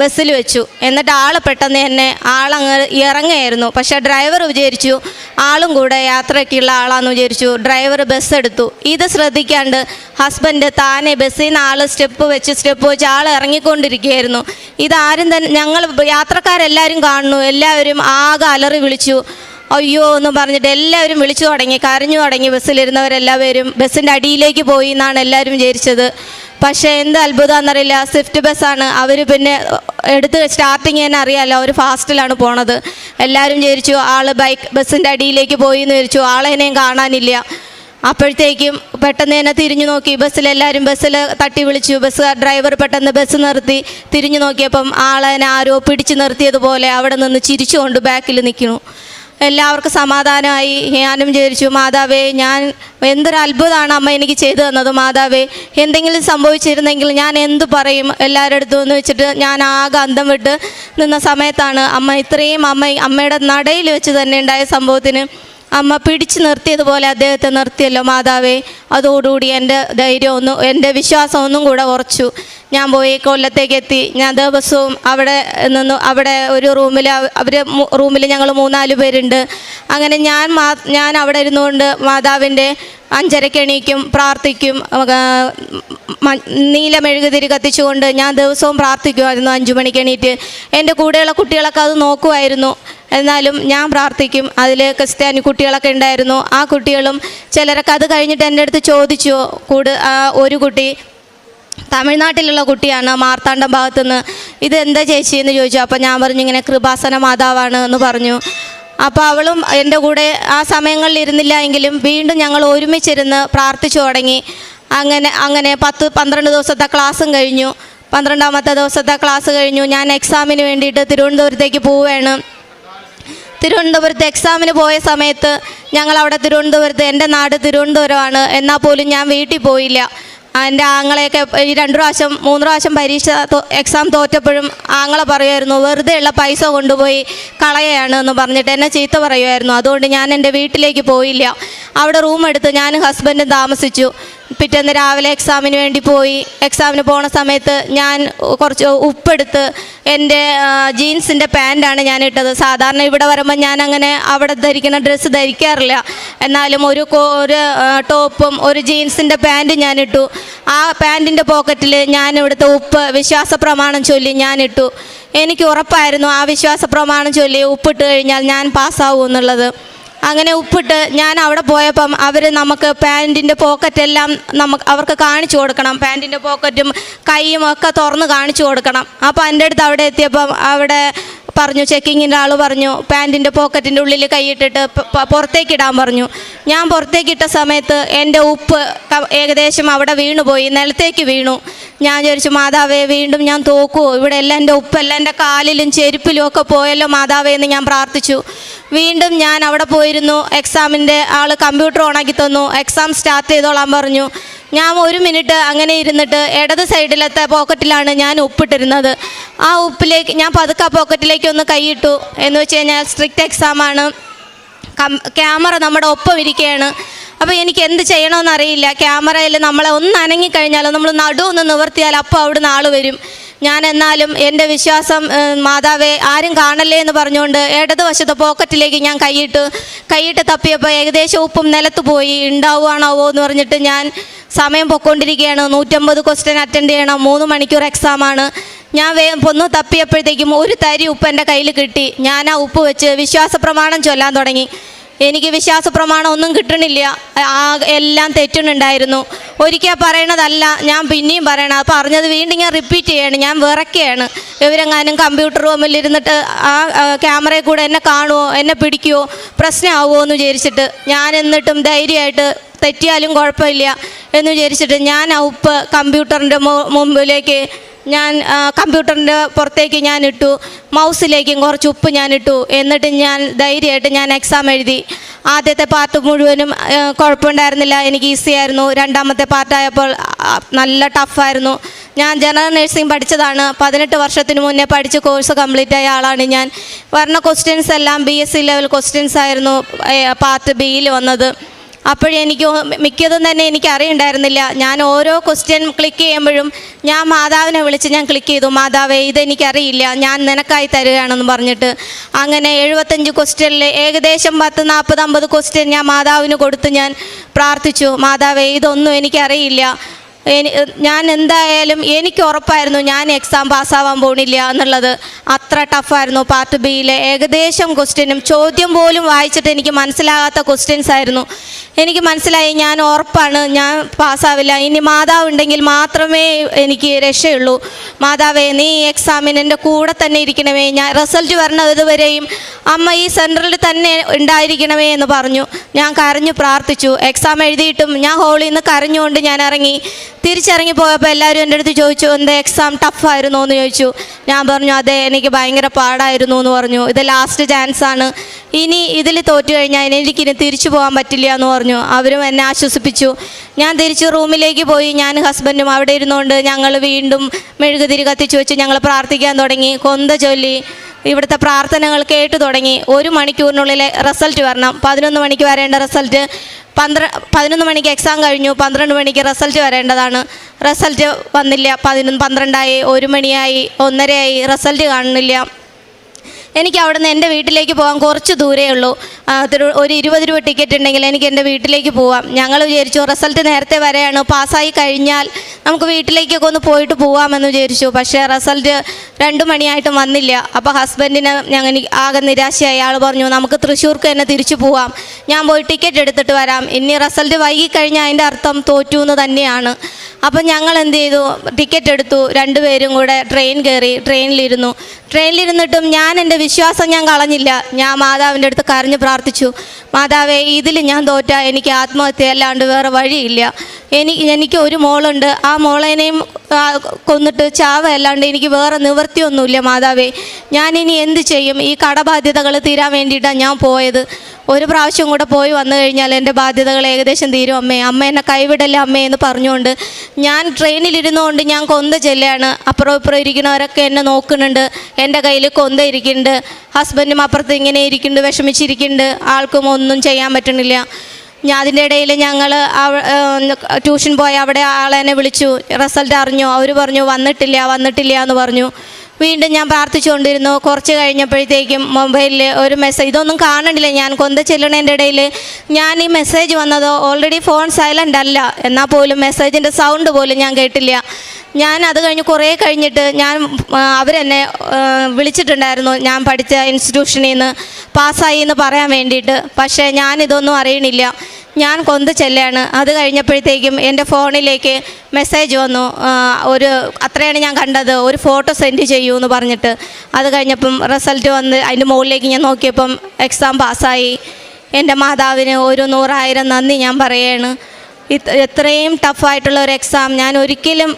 ബസ്സിൽ വെച്ചു. എന്നിട്ട് ആൾ പെട്ടെന്ന് തന്നെ ആളങ്ങ് ഇറങ്ങുകയായിരുന്നു പക്ഷേ ഡ്രൈവർ വിചാരിച്ചു ആളും കൂടെ യാത്രയ്ക്കുള്ള ആളാന്ന് വിചാരിച്ചു. ഡ്രൈവർ ബസ് എടുത്തു. ഇത് ശ്രദ്ധിക്കാണ്ട് ഹസ്ബൻഡ് താനെ ബസ്സിൽ നിന്ന് ആൾ സ്റ്റെപ്പ് വെച്ച് സ്റ്റെപ്പ് വെച്ച് ആൾ ഇറങ്ങിക്കൊണ്ടിരിക്കുകയായിരുന്നു. ഇതാരും തന്നെ ഞങ്ങൾ യാത്രക്കാരെല്ലാവരും കാണുന്നു. എല്ലാവരും ആകെ അലറി വിളിച്ചു. അയ്യോ എന്ന് പറഞ്ഞിട്ട് എല്ലാവരും വിളിച്ചു തുടങ്ങി. കരഞ്ഞു തുടങ്ങി ബസ്സിലിരുന്നവരെല്ലാവരും. ബസ്സിന്റെ അടിയിലേക്ക് പോയി എന്നാണ് എല്ലാവരും വിചാരിച്ചത്. പക്ഷേ എന്ത് അത്ഭുതമെന്നറിയില്ല സ്വിഫ്റ്റ് ബസ്സാണ് അവർ പിന്നെ എടുത്ത് സ്റ്റാർട്ടിങ് തന്നെ അറിയാമല്ലോ അവർ ഫാസ്റ്റിലാണ് പോണത്. എല്ലാവരും വിചാരിച്ചു ആൾ ബൈക്ക് ബസ്സിന്റെ അടിയിലേക്ക് പോയി എന്ന് വിചാരിച്ചു ആളെനെയും കാണാനില്ല. അപ്പോഴത്തേക്കും പെട്ടെന്ന് തന്നെ തിരിഞ്ഞു നോക്കി. ബസ്സിലെല്ലാവരും ബസ്സിൽ തട്ടി വിളിച്ചു. ബസ് ഡ്രൈവർ പെട്ടെന്ന് ബസ് നിർത്തി. തിരിഞ്ഞു നോക്കിയപ്പം ആളെ ആരോ പിടിച്ചു നിർത്തിയതുപോലെ അവിടെ നിന്ന് ചിരിച്ചുകൊണ്ട് ബാക്കിൽ നിൽക്കുന്നു എല്ലാവർക്കും സമാധാനമായി. ഞാനും വിചാരിച്ചു മാതാവേ ഞാൻ എന്തൊരു അത്ഭുതമാണ് അമ്മ എനിക്ക് ചെയ്തു തന്നത് മാതാവേ. എന്തെങ്കിലും സംഭവിച്ചിരുന്നെങ്കിൽ ഞാൻ എന്തു പറയും? എല്ലാവരുടെ അടുത്തു എന്ന് വെച്ചിട്ട് ഞാൻ ആകെ അന്തം വിട്ട് നിന്ന സമയത്താണ് അമ്മ ഇത്രയും അമ്മ അമ്മയുടെ നടയിൽ വെച്ച് തന്നെ ഉണ്ടായ സംഭവത്തിന് അമ്മ പിടിച്ചു നിർത്തിയതുപോലെ അദ്ദേഹത്തെ നിർത്തിയല്ലോ മാതാവേ. അതോടുകൂടി എന്റെ ധൈര്യം ഒന്നും എന്റെ വിശ്വാസം ഒന്നും കൂടെ ഉറച്ചു. ഞാൻ പോയി കൊല്ലത്തേക്ക് എത്തി ഞാൻ ദിവസവും അവിടെ നിന്ന് അവിടെ ഒരു റൂമിൽ അവർ റൂമിൽ ഞങ്ങൾ മൂന്നാൽ പേരുണ്ട്. അങ്ങനെ ഞാൻ മാ ഞാൻ അവിടെ ഇരുന്നുകൊണ്ട് മാതാവിന്റെ അഞ്ചരയ്ക്ക് എണീക്കും പ്രാർത്ഥിക്കും ആ, മ- നീല മെഴുകുതിരി കത്തിച്ചുകൊണ്ട് ഞാൻ ദിവസവും പ്രാർത്ഥിക്കുമായിരുന്നു. അഞ്ചു മണിക്ക് എണീറ്റ്. എന്റെ കൂടെയുള്ള കുട്ടികളൊക്കെ അത് നോക്കുമായിരുന്നു. എന്നാലും ഞാൻ പ്രാർത്ഥിക്കും. അതിൽ ക്രിസ്ത്യാനി കുട്ടികളൊക്കെ ഉണ്ടായിരുന്നു. ആ കുട്ടികളും ചിലരൊക്കെ അത് കഴിഞ്ഞിട്ട് എന്റെ അടുത്ത് ചോദിച്ചു. കൂട് ഒരു കുട്ടി തമിഴ്നാട്ടിലുള്ള കുട്ടിയാണ് മാർത്താണ്ഡം ഭാഗത്തുനിന്ന് ഇത് എന്താ ചേച്ചി? എന്ന് ചോദിച്ചു. അപ്പോൾ ഞാൻ പറഞ്ഞു ഇങ്ങനെ കൃപാസന മാതാവാണ് എന്ന് പറഞ്ഞു. അപ്പോൾ അവളും എന്റെ കൂടെ ആ സമയങ്ങളിൽ ഇരുന്നില്ല എങ്കിലും വീണ്ടും ഞങ്ങൾ ഒരുമിച്ചിരുന്ന് പ്രാർത്ഥിച്ചു തുടങ്ങി. അങ്ങനെ അങ്ങനെ പത്ത് പന്ത്രണ്ട് ദിവസത്തെ ക്ലാസ്സും കഴിഞ്ഞു. പന്ത്രണ്ടാമത്തെ ദിവസത്തെ ക്ലാസ് കഴിഞ്ഞു. ഞാൻ എക്സാമിന് വേണ്ടിയിട്ട് തിരുവനന്തപുരത്തേക്ക് പോവുകയാണ്. തിരുവനന്തപുരത്ത് എക്സാമിന് പോയ സമയത്ത് ഞങ്ങൾ അവിടെ തിരുവനന്തപുരത്ത് എന്റെ നാട് തിരുവനന്തപുരമാണ്. എന്നാൽ പോലും ഞാൻ വീട്ടിൽ പോയില്ല. എന്റെ ആങ്ങളെയൊക്കെ ഈ രണ്ട് പ്രാവശ്യം മൂന്ന് പ്രാവശ്യം പരീക്ഷ എക്സാം തോറ്റപ്പോഴും ആങ്ങളെ പറയുമായിരുന്നു വെറുതെ ഉള്ള പൈസ കൊണ്ടുപോയി കളയാണ് എന്ന് പറഞ്ഞിട്ട് എന്നെ ചീത്ത പറയുമായിരുന്നു. അതുകൊണ്ട് ഞാൻ എന്റെ വീട്ടിലേക്ക് പോയില്ല. അവിടെ റൂം ഞാനും ഹസ്ബൻഡും താമസിച്ചു. പിറ്റേന്ന് രാവിലെ എക്സാമിന് വേണ്ടി പോയി. എക്സാമിന് പോണ സമയത്ത് ഞാൻ കുറച്ച് ഉപ്പെടുത്ത് എന്റെ ജീൻസിന്റെ പാന്റാണ് ഞാൻ ഇട്ടത്. സാധാരണ ഇവിടെ വരുമ്പോൾ ഞാൻ അങ്ങനെ അവിടെ ധരിക്കുന്ന ഡ്രസ്സ് ധരിക്കാറില്ല. എന്നാലും ഒരു ഒരു ടോപ്പും ഒരു ജീൻസിന്റെ പാന്റും ഞാൻ ഇട്ടു. ആ പാന്റിന്റെ പോക്കറ്റിൽ ഞാൻ ഇവിടുത്തെ ഉപ്പ് വിശ്വാസ പ്രമാണം ചൊല്ലി ഞാൻ ഇട്ടു. എനിക്ക് ഉറപ്പായിരുന്നു ആ വിശ്വാസ പ്രമാണം ചൊല്ലി ഉപ്പിട്ട് കഴിഞ്ഞാൽ ഞാൻ പാസ്സാവും എന്നുള്ളത്. അങ്ങനെ ഉപ്പിട്ട് ഞാൻ അവിടെ പോയപ്പം അവർ നമുക്ക് പാന്റിന്റെ പോക്കറ്റെല്ലാം നമുക്ക് അവർക്ക് കാണിച്ചു കൊടുക്കണം. പാന്റിന്റെ പോക്കറ്റും കൈയും ഒക്കെ തുറന്ന് കാണിച്ചു കൊടുക്കണം. അപ്പോൾ എന്റെ അടുത്ത് അവിടെ എത്തിയപ്പം അവിടെ പറഞ്ഞു ചെക്കിങ്ങിന്റെ ആൾ പറഞ്ഞു പാന്റിന്റെ പോക്കറ്റിന്റെ ഉള്ളിൽ കൈയിട്ടിട്ട് പ- പ- പുറത്തേക്ക് ഇടാൻ പറഞ്ഞു. ഞാൻ പുറത്തേക്കിട്ട സമയത്ത് എന്റെ ഉപ്പ് ഏകദേശം അവിടെ വീണുപോയി നിലത്തേക്ക് വീണു. ഞാൻ ചോദിച്ചു മാതാവേ വീണ്ടും ഞാൻ തോക്കുമോ ഇവിടെ എല്ലാം എന്റെ ഉപ്പെല്ലാം എന്റെ കാലിലും ചെരുപ്പിലും ഒക്കെ പോയല്ലോ മാതാവേ എന്ന് ഞാൻ പ്രാർത്ഥിച്ചു. വീണ്ടും ഞാൻ അവിടെ പോയിരുന്നു. എക്സാമിന്റെ ആൾ കമ്പ്യൂട്ടർ ഓണാക്കി തന്നു. എക്സാം സ്റ്റാർട്ട് ചെയ്തോളാൻ പറഞ്ഞു. ഞാൻ ഒരു മിനിറ്റ് അങ്ങനെ ഇരുന്നിട്ട് ഇടത് സൈഡിലത്തെ പോക്കറ്റിലാണ് ഞാൻ ഉപ്പിട്ടിരുന്നത്. ആ ഉപ്പിലേക്ക് ഞാൻ പതുക്കെ പോക്കറ്റിലേക്ക് ഒന്ന് കൈയിട്ടു. എന്ന് വെച്ച് കഴിഞ്ഞാൽ സ്ട്രിക്റ്റ് എക്സാമാണ് ക്യാമറ നമ്മുടെ ഒപ്പം ഇരിക്കുകയാണ് അപ്പോൾ എനിക്ക് എന്ത് ചെയ്യണമെന്നറിയില്ല ക്യാമറയിൽ നമ്മളെ ഒന്ന് അനങ്ങിക്കഴിഞ്ഞാൽ നമ്മൾ നടു ഒന്ന് നിവർത്തിയാൽ അപ്പോൾ അവിടുന്ന് ആൾ വരും. ഞാൻ എന്നാലും എന്റെ വിശ്വാസം മാതാവേ ആരും കാണല്ലേ എന്ന് പറഞ്ഞുകൊണ്ട് ഇടതുവശത്ത് പോക്കറ്റിലേക്ക് ഞാൻ കൈയിട്ട് കൈയിട്ട് തപ്പിയപ്പോൾ ഏകദേശം ഉപ്പും നിലത്ത് പോയി. ഉണ്ടാവുകയാണാവോ എന്ന് പറഞ്ഞിട്ട് ഞാൻ സമയം പൊയ്ക്കൊണ്ടിരിക്കുകയാണ്. നൂറ്റമ്പത് ക്വസ്റ്റ്യൻ അറ്റൻഡ് ചെയ്യണം. മൂന്ന് മണിക്കൂർ എക്സാമാണ് ഞാൻ വേ ഒന്ന് തപ്പിയപ്പോഴത്തേക്കും ഒരു തരി ഉപ്പ് എന്റെ കയ്യിൽ കിട്ടി. ഞാൻ ആ ഉപ്പ് വെച്ച് വിശ്വാസ പ്രമാണം ചൊല്ലാൻ തുടങ്ങി. എനിക്ക് വിശ്വാസ പ്രമാണം ഒന്നും കിട്ടണില്ല. എല്ലാം തെറ്റുന്നുണ്ടായിരുന്നു. ഒരിക്കൽ പറയണതല്ല ഞാൻ പിന്നെയും പറയണം. അത് പറഞ്ഞത് വീണ്ടും ഞാൻ റിപ്പീറ്റ് ചെയ്യണം. ഞാൻ വിറക്കുകയാണ് ഇവരെങ്ങാനും കമ്പ്യൂട്ടർ റൂമിൽ ഇരുന്നിട്ട് ആ, ക്യാമറയിൽ കൂടെ എന്നെ കാണുമോ എന്നെ പിടിക്കുമോ പ്രശ്നമാവുമോ എന്ന് വിചാരിച്ചിട്ട് ഞാൻ എന്നിട്ടും ധൈര്യമായിട്ട് തെറ്റിയാലും കുഴപ്പമില്ല എന്ന് വിചാരിച്ചിട്ട് ഞാൻ ആ ഉപ്പ് കമ്പ്യൂട്ടറിന്റെ മുമ്പിലേക്ക് ഞാൻ കമ്പ്യൂട്ടറിന്റെ പുറത്തേക്ക് ഞാൻ ഇട്ടു. മൗസിലേക്കും കുറച്ച് ഉപ്പ് ഞാൻ ഇട്ടു. എന്നിട്ട് ഞാൻ ധൈര്യമായിട്ട് ഞാൻ എക്സാം എഴുതി. ആദ്യത്തെ പാർട്ട് മുഴുവനും കുഴപ്പമുണ്ടായിരുന്നില്ല. എനിക്ക് ഈസി ആയിരുന്നു. രണ്ടാമത്തെ പാർട്ടായപ്പോൾ നല്ല ടഫായിരുന്നു ഞാൻ ജനറൽ നഴ്സിംഗ് പഠിച്ചതാണ്. പതിനെട്ട് വർഷത്തിന് മുന്നേ പഠിച്ച് കോഴ്സ് കംപ്ലീറ്റ് ആയ ആളാണ് ഞാൻ. വരണ ക്വസ്റ്റ്യൻസ് എല്ലാം B S C level questions ആയിരുന്നു പാർട്ട് ബിയിൽ വന്നത്. അപ്പോഴെനിക്ക് മിക്കതും തന്നെ എനിക്ക് അറിയണ്ടായിരുന്നില്ല. ഞാൻ ഓരോ ക്വസ്റ്റ്യൻ ക്ലിക്ക് ചെയ്യുമ്പോഴും ഞാൻ മാതാവിനെ വിളിച്ച് ഞാൻ ക്ലിക്ക് ചെയ്തു. മാതാവേ ഇതെനിക്കറിയില്ല. ഞാൻ നിനക്കായി തരികയാണെന്ന് പറഞ്ഞിട്ട് അങ്ങനെ എഴുപത്തഞ്ച് ക്വസ്റ്റ്യനിൽ ഏകദേശം പത്ത് നാൽപ്പത് അമ്പത് ക്വസ്റ്റ്യൻ ഞാൻ മാതാവിന് കൊടുത്ത് ഞാൻ പ്രാർത്ഥിച്ചു. മാതാവേ ഇതൊന്നും എനിക്കറിയില്ല. എനി ഞാൻ എന്തായാലും എനിക്ക് ഉറപ്പായിരുന്നു ഞാൻ എക്സാം പാസ്സാവാൻ പോണില്ല എന്നുള്ളത്. അത്ര ടഫായിരുന്നു പാർട്ട് ബിയിലെ ഏകദേശം ക്വസ്റ്റ്യനും ചോദ്യം പോലും വായിച്ചിട്ട് എനിക്ക് മനസ്സിലാകാത്ത ക്വസ്റ്റ്യൻസ് ആയിരുന്നു. എനിക്ക് മനസ്സിലായി ഞാൻ ഉറപ്പാണ് ഞാൻ പാസ്സാവില്ല ഇനി മാതാവ് ഉണ്ടെങ്കിൽ മാത്രമേ എനിക്ക് രക്ഷയുള്ളൂ. മാതാവേ നീ എക്സാമിന് എന്റെ കൂടെ തന്നെ ഇരിക്കണമേ. ഞാൻ റിസൾട്ട് വരണ ഇതുവരെയും അമ്മ ഈ സെന്ററിൽ തന്നെ ഉണ്ടായിരിക്കണമേ എന്ന് പറഞ്ഞു. ഞാൻ കരഞ്ഞു പ്രാർത്ഥിച്ചു. എക്സാം എഴുതിയിട്ടും ഞാൻ ഹോളിൽ നിന്ന് കരഞ്ഞുകൊണ്ട് ഞാൻ ഇറങ്ങി. തിരിച്ചിറങ്ങി പോയപ്പോൾ എല്ലാവരും എന്റെ അടുത്ത് ചോദിച്ചു എന്താ എക്സാം ടഫായിരുന്നോ എന്ന് ചോദിച്ചു. ഞാൻ പറഞ്ഞു അതെ എനിക്ക് ഭയങ്കര പാടായിരുന്നു എന്ന് പറഞ്ഞു. ഇത് ലാസ്റ്റ് ചാൻസ് ആണ്. ഇനി ഇതിൽ തോറ്റു കഴിഞ്ഞാൽ എനിക്കിനി തിരിച്ചു പോകാൻ പറ്റില്ല എന്ന് പറഞ്ഞു. അവരും എന്നെ ആശ്വസിപ്പിച്ചു. ഞാൻ തിരിച്ച് റൂമിലേക്ക് പോയി. ഞാൻ ഹസ്ബൻഡും അവിടെ ഇരുന്നുകൊണ്ട് ഞങ്ങൾ വീണ്ടും മെഴുകുതിരി കത്തിച്ചു വെച്ച് ഞങ്ങൾ പ്രാർത്ഥിക്കാൻ തുടങ്ങി. കൊന്ത ചൊല്ലി. ഇവിടുത്തെ പ്രാർത്ഥനകൾ കേട്ടു തുടങ്ങി. ഒരു മണിക്കൂറിനുള്ളിൽ റിസൾട്ട് വരണം. പതിനൊന്ന് മണിക്ക് വരേണ്ട റിസൾട്ട് പന്ത്ര പതിനൊന്ന് മണിക്ക് എക്സാം കഴിഞ്ഞു പന്ത്രണ്ട് മണിക്ക് റിസൾട്ട് വരേണ്ടതാണ്. റിസൾട്ട് വന്നില്ല. പതിനൊന്ന് പന്ത്രണ്ടായി ഒരു മണിയായി ഒന്നരയായി റിസൾട്ട് കാണുന്നില്ല. എനിക്ക് അവിടെ നിന്ന് എന്റെ വീട്ടിലേക്ക് പോകാൻ കുറച്ച് ദൂരേ ഉള്ളൂ. തിരു ഒരു ഇരുപത് രൂപ ടിക്കറ്റ് ഉണ്ടെങ്കിൽ എനിക്ക് എന്റെ വീട്ടിലേക്ക് പോവാം. ഞങ്ങൾ വിചാരിച്ചു റിസൾട്ട് നേരത്തെ വരെയാണ്. പാസ്സായി കഴിഞ്ഞാൽ നമുക്ക് വീട്ടിലേക്കൊക്കെ ഒന്ന് പോയിട്ട് പോവാമെന്ന് വിചാരിച്ചു. പക്ഷേ റിസൾട്ട് രണ്ടു മണിയായിട്ടും വന്നില്ല. അപ്പോൾ ഹസ്ബൻഡിന് ഞങ്ങൾ ആകെ നിരാശയായി. അയാൾ പറഞ്ഞു നമുക്ക് തൃശ്ശൂർക്ക് തന്നെ തിരിച്ചു പോവാം. ഞാൻ പോയി ടിക്കറ്റ് എടുത്തിട്ട് വരാം. ഇനി റിസൾട്ട് വൈകിക്കഴിഞ്ഞാൽ അതിന്റെ അർത്ഥം തോറ്റു എന്ന് തന്നെയാണ്. അപ്പം ഞങ്ങൾ എന്ത് ചെയ്തു? ടിക്കറ്റ് എടുത്തു. രണ്ടുപേരും കൂടെ ട്രെയിൻ കയറി ട്രെയിനിലിരുന്നു ട്രെയിനിലിരുന്നിട്ടും ഞാൻ എന്റെ വിശ്വാസം ഞാൻ കളഞ്ഞില്ല. ഞാൻ മാതാവിന്റെ അടുത്ത് കരഞ്ഞ് പ്രാർത്ഥിച്ചു. മാതാവേ ഇതിൽ ഞാൻ തോറ്റ. എനിക്ക് ആത്മഹത്യ അല്ലാണ്ട് വേറെ വഴിയില്ല. എനിക്ക് എനിക്ക് ഒരു മോളുണ്ട്. ആ മോളേനെയും കൊന്നിട്ട് ചാവ അല്ലാണ്ട് എനിക്ക് വേറെ നിവൃത്തിയൊന്നുമില്ല മാതാവേ. ഇനി എന്ത് ചെയ്യും? ഈ കടബാധ്യതകൾ തീരാൻ വേണ്ടിയിട്ടാണ് ഞാൻ പോയത്. ഒരു പ്രാവശ്യം കൂടെ പോയി വന്നു കഴിഞ്ഞാൽ എന്റെ ബാധ്യതകൾ ഏകദേശം തീരും അമ്മേ. അമ്മ എന്നെ കൈവിടല്ലേ അമ്മേ എന്ന് പറഞ്ഞുകൊണ്ട് ഞാൻ ട്രെയിനിലിരുന്നുകൊണ്ട് ഞാൻ കൊന്ത ചെല്ലാണ്. അപ്പുറം ഇപ്പുറം ഇരിക്കുന്നവരൊക്കെ എന്നെ നോക്കുന്നുണ്ട്. എന്റെ കയ്യിൽ കൊന്ത ഇരിക്കുന്നുണ്ട് ഹസ്ബൻഡും അപ്പുറത്ത് ഇങ്ങനെ ഇരിക്കുന്നുണ്ട് വിഷമിച്ചിരിക്കുന്നുണ്ട്. ആൾക്കും ഒന്നും ചെയ്യാൻ പറ്റണില്ല. ഞാൻ അതിന്റെ ഇടയിൽ ഞങ്ങൾ ട്യൂഷൻ പോയി അവിടെ ആളെന്നെ വിളിച്ചു. റിസൾട്ട് അറിഞ്ഞു. അവർ പറഞ്ഞു വന്നിട്ടില്ല വന്നിട്ടില്ല എന്ന് പറഞ്ഞു. വീണ്ടും ഞാൻ പ്രാർത്ഥിച്ചുകൊണ്ടിരുന്നു. കുറച്ച് കഴിഞ്ഞപ്പോഴത്തേക്കും മൊബൈലിൽ ഒരു മെസ്സേജ് ഇതൊന്നും കാണണ്ടില്ല. ഞാൻ കൊന്ത ചെല്ലണേന്റെ ഇടയിൽ ഞാൻ ഈ മെസ്സേജ് വന്നത് ഓൾറെഡി ഫോൺ സൈലന്റ് അല്ല. എന്നാൽ പോലും മെസ്സേജിന്റെ സൗണ്ട് പോലും ഞാൻ കേട്ടില്ല. ഞാൻ അത് കഴിഞ്ഞ് കുറേ കഴിഞ്ഞിട്ട് ഞാൻ അവരെന്നെ വിളിച്ചിട്ടുണ്ടായിരുന്നു. ഞാൻ പഠിച്ച ഇൻസ്റ്റിറ്റ്യൂഷനിൽ നിന്ന് പാസ്സായി എന്ന് പറയാൻ വേണ്ടിയിട്ട്. പക്ഷേ ഞാനിതൊന്നും അറിയണില്ല. ഞാൻ കൊന്ത് ചെല്ലാണ്. അത് കഴിഞ്ഞപ്പോഴത്തേക്കും എന്റെ ഫോണിലേക്ക് മെസ്സേജ് വന്നു. ഒരു അത്രയാണ് ഞാൻ കണ്ടത്. ഒരു ഫോട്ടോ സെൻഡ് ചെയ്യൂ എന്ന് പറഞ്ഞിട്ട്. അത് കഴിഞ്ഞപ്പം റിസൾട്ട് വന്ന് അതിന്റെ മുകളിലേക്ക് ഞാൻ നോക്കിയപ്പം എക്സാം പാസ്സായി. എന്റെ മാതാവിന് ഒരു നൂറായിരം നന്ദി ഞാൻ പറയാണ്. ഇത്രയും ടഫായിട്ടുള്ള ഒരു എക്സാം. ഞാൻ ഒരിക്കലും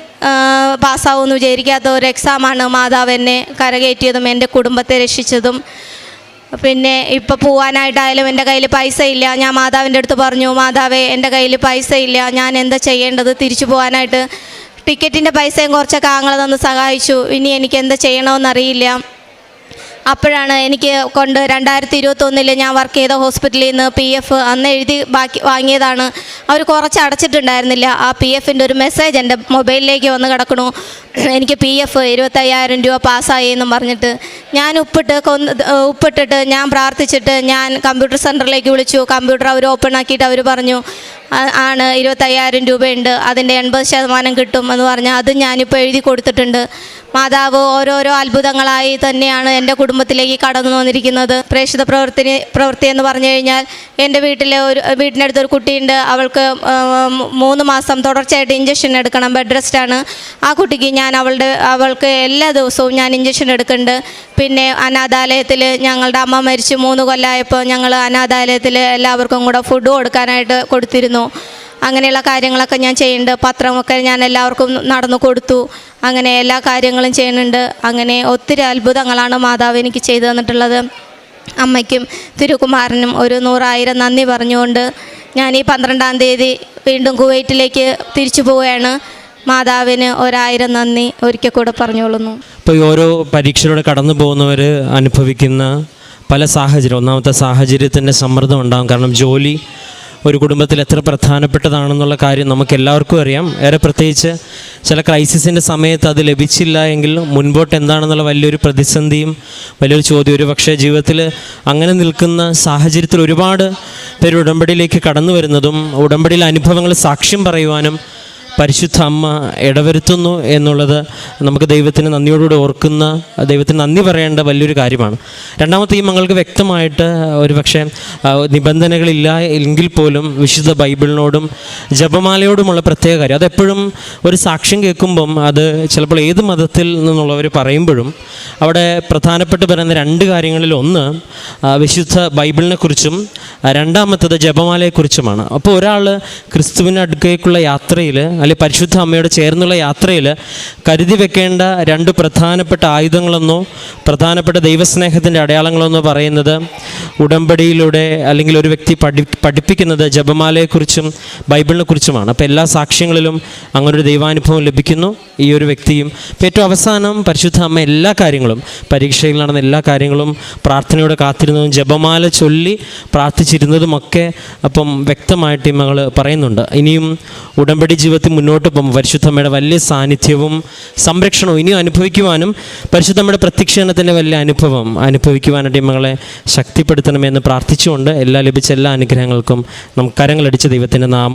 പാസ്സാവുമെന്ന് വിചാരിക്കാത്ത ഒരു എക്സാമാണ് മാതാവ് എന്നെ കരകയറ്റിയതും എന്റെ കുടുംബത്തെ രക്ഷിച്ചതും. പിന്നെ ഇപ്പോൾ പോവാനായിട്ടായാലും എന്റെ കയ്യിൽ പൈസ ഇല്ല. ഞാൻ മാതാവിന്റെ അടുത്ത് പറഞ്ഞു മാതാവേ എന്റെ കയ്യിൽ പൈസ ഇല്ല. ഞാൻ എന്താ ചെയ്യേണ്ടത്? തിരിച്ചു പോകാനായിട്ട് ടിക്കറ്റിന്റെ പൈസയും കുറച്ചൊക്കെ ആങ്ങളെ തന്ന് സഹായിച്ചു. ഇനി എനിക്ക് എന്താ ചെയ്യണമെന്നറിയില്ല. അപ്പോഴാണ് എനിക്ക് കൊണ്ട് രണ്ടായിരത്തി ഇരുപത്തൊന്നിൽ ഞാൻ വർക്ക് ചെയ്ത ഹോസ്പിറ്റലിൽ നിന്ന് പി എഫ് അന്ന് എഴുതി ബാക്കി വാങ്ങിയതാണ്. അവർ കുറച്ച് അടച്ചിട്ടുണ്ടായിരുന്നില്ല. ആ പി എഫിന്റെ ഒരു മെസ്സേജ് എന്റെ മൊബൈലിലേക്ക് വന്ന് കിടക്കണു. എനിക്ക് പി എഫ് ഇരുപത്തയ്യായിരം രൂപ പാസ്സായി എന്നും പറഞ്ഞിട്ട് ഞാൻ ഉപ്പിട്ട് കൊന്ന് ഉപ്പിട്ടിട്ട് ഞാൻ പ്രാർത്ഥിച്ചിട്ട് ഞാൻ കമ്പ്യൂട്ടർ സെന്ററിലേക്ക് വിളിച്ചു. കമ്പ്യൂട്ടർ അവർ ഓപ്പൺ ആക്കിയിട്ട് അവർ പറഞ്ഞു "ആ- ആണ് ഇരുപത്തയ്യായിരം രൂപയുണ്ട്. അതിന്റെ എൺപത് ശതമാനം കിട്ടും എന്ന് പറഞ്ഞാൽ അത് ഞാനിപ്പോൾ എഴുതി കൊടുത്തിട്ടുണ്ട്. മാതാവ് ഓരോരോ അത്ഭുതങ്ങളായി തന്നെയാണ് എന്റെ കുടുംബത്തിലേക്ക് കടന്നു വന്നിരിക്കുന്നത്. പ്രേക്ഷിത പ്രവൃത്തി പ്രവൃത്തി എന്ന് പറഞ്ഞു കഴിഞ്ഞാൽ എന്റെ വീട്ടിലെ ഒരു വീടിന്റെ അടുത്തൊരു കുട്ടിയുണ്ട്. അവൾക്ക് മൂന്ന് മാസം തുടർച്ചയായിട്ട് ഇഞ്ചക്ഷൻ എടുക്കണം. ബെഡ് റെസ്റ്റ് ആണ്. ആ കുട്ടിക്ക് ഞാൻ അവളുടെ അവൾക്ക് എല്ലാ ദിവസവും ഞാൻ ഇഞ്ചക്ഷൻ എടുക്കുന്നുണ്ട്. പിന്നെ അനാഥാലയത്തിൽ ഞങ്ങളുടെ അമ്മ മരിച്ച് മൂന്ന് കൊല്ലമായപ്പോൾ ഞങ്ങൾ അനാഥാലയത്തിൽ എല്ലാവർക്കും കൂടെ ഫുഡ് കൊടുക്കാനായിട്ട് കൊടുത്തിരുന്നു. അങ്ങനെയുള്ള കാര്യങ്ങളൊക്കെ ഞാൻ ചെയ്യുന്നുണ്ട്. പത്രമൊക്കെ ഞാൻ എല്ലാവർക്കും നടന്നു കൊടുത്തു. അങ്ങനെ എല്ലാ കാര്യങ്ങളും ചെയ്യുന്നുണ്ട്. അങ്ങനെ ഒത്തിരി അത്ഭുതങ്ങളാണ് മാതാവ് എനിക്ക് ചെയ്തു തന്നിട്ടുള്ളത്. അമ്മയ്ക്കും തിരുകുമാറിനും ഒരു നൂറായിരം നന്ദി പറഞ്ഞുകൊണ്ട് ഞാൻ ഈ പന്ത്രണ്ടാം തീയതി വീണ്ടും കുവൈറ്റിലേക്ക് തിരിച്ചു പോവുകയാണ്. മാതാവിന് ഒരായിരം നന്ദി ഒരിക്കൽ കൂടെ പറഞ്ഞോളുന്നു ഇപ്പോൾ ഈ ഓരോ പരീക്ഷയിലൂടെ കടന്നു പോകുന്നവർ അനുഭവിക്കുന്ന പല സാഹചര്യം. ഒന്നാമത്തെ സാഹചര്യത്തിന്റെ സമ്മർദ്ദം ഉണ്ടാകും കാരണം ജോലി ഒരു കുടുംബത്തിൽ എത്ര പ്രധാനപ്പെട്ടതാണെന്നുള്ള കാര്യം നമുക്ക് എല്ലാവർക്കും അറിയാം. ഏറെ പ്രത്യേകിച്ച് ചില ക്രൈസിസിന്റെ സമയത്ത് അത് ലഭിച്ചില്ല എങ്കിൽ മുൻപോട്ട് എന്താണെന്നുള്ള വലിയൊരു പ്രതിസന്ധിയും വലിയൊരു ചോദ്യം. ഒരു പക്ഷേ ജീവിതത്തിൽ അങ്ങനെ നിൽക്കുന്ന സാഹചര്യത്തിൽ ഒരുപാട് പേര് ഉടമ്പടിയിലേക്ക് കടന്നു വരുന്നതും ഉടമ്പടിയിലെ അനുഭവങ്ങൾ സാക്ഷ്യം പറയുവാനും പരിശുദ്ധ അമ്മ ഇടവരുത്തുന്നു എന്നുള്ളത് നമുക്ക് ദൈവത്തിന് നന്ദിയോടുകൂടി ഓർക്കുന്ന ദൈവത്തിന് നന്ദി പറയേണ്ട വലിയൊരു കാര്യമാണ്. രണ്ടാമത്തെ ഈ വ്യക്തമായിട്ട് ഒരു പക്ഷേ നിബന്ധനകളില്ല എങ്കിൽ പോലും വിശുദ്ധ ബൈബിളിനോടും ജപമാലയോടുമുള്ള പ്രത്യേക കാര്യം. അതെപ്പോഴും ഒരു സാക്ഷ്യം കേൾക്കുമ്പം അത് ചിലപ്പോൾ ഏത് മതത്തിൽ നിന്നുള്ളവർ പറയുമ്പോഴും അവിടെ പ്രധാനപ്പെട്ട് പറയുന്ന രണ്ട് കാര്യങ്ങളിൽ ഒന്ന് വിശുദ്ധ ബൈബിളിനെക്കുറിച്ചും രണ്ടാമത്തത് ജപമാലയെക്കുറിച്ചുമാണ്. അപ്പോൾ ഒരാൾ ക്രിസ്തുവിനടുക്കേക്കുള്ള യാത്രയിൽ അല്ലെങ്കിൽ പരിശുദ്ധ അമ്മയോട് ചേർന്നുള്ള യാത്രയിൽ കരുതി വെക്കേണ്ട രണ്ട് പ്രധാനപ്പെട്ട ആയുധങ്ങളെന്നോ പ്രധാനപ്പെട്ട ദൈവസ്നേഹത്തിന്റെ അടയാളങ്ങളെന്നോ പറയുന്നത് ഉടമ്പടിയിലൂടെ അല്ലെങ്കിൽ ഒരു വ്യക്തി പഠി പഠിപ്പിക്കുന്നത് ജപമാലയെക്കുറിച്ചും ബൈബിളിനെ കുറിച്ചുമാണ് അപ്പോൾ എല്ലാ സാക്ഷ്യങ്ങളിലും അങ്ങനൊരു ദൈവാനുഭവം ലഭിക്കുന്നു ഈ ഒരു വ്യക്തിയും. ഏറ്റവും അവസാനം പരിശുദ്ധ അമ്മ എല്ലാ കാര്യങ്ങളും പരീക്ഷയിൽ നടന്ന എല്ലാ കാര്യങ്ങളും പ്രാർത്ഥനയോടെ കാത്തിരുന്നതും ജപമാല ചൊല്ലി പ്രാർത്ഥിച്ചിരുന്നതുമൊക്കെ അപ്പം വ്യക്തമായിട്ട് ഈ മകൾ പറയുന്നുണ്ട്. ഇനിയും ഉടമ്പടി ജീവിതത്തിൽ മുന്നോട്ട് പോകുമ്പോൾ പരിശുദ്ധമ്മയുടെ വലിയ സാന്നിധ്യവും സംരക്ഷണവും ഇനിയും അനുഭവിക്കുവാനും പരിശുദ്ധമ്മയുടെ പ്രത്യക്ഷണത്തിന്റെ വലിയ അനുഭവം അനുഭവിക്കുവാനായിട്ട് മകളെ ശക്തിപ്പെടുത്തണമെന്ന് പ്രാർത്ഥിച്ചുകൊണ്ട് എല്ലാ ലഭിച്ച എല്ലാ അനുഗ്രഹങ്ങൾക്കും നമുക്ക് കരങ്ങളടിച്ച ദൈവത്തിന്റെ നാം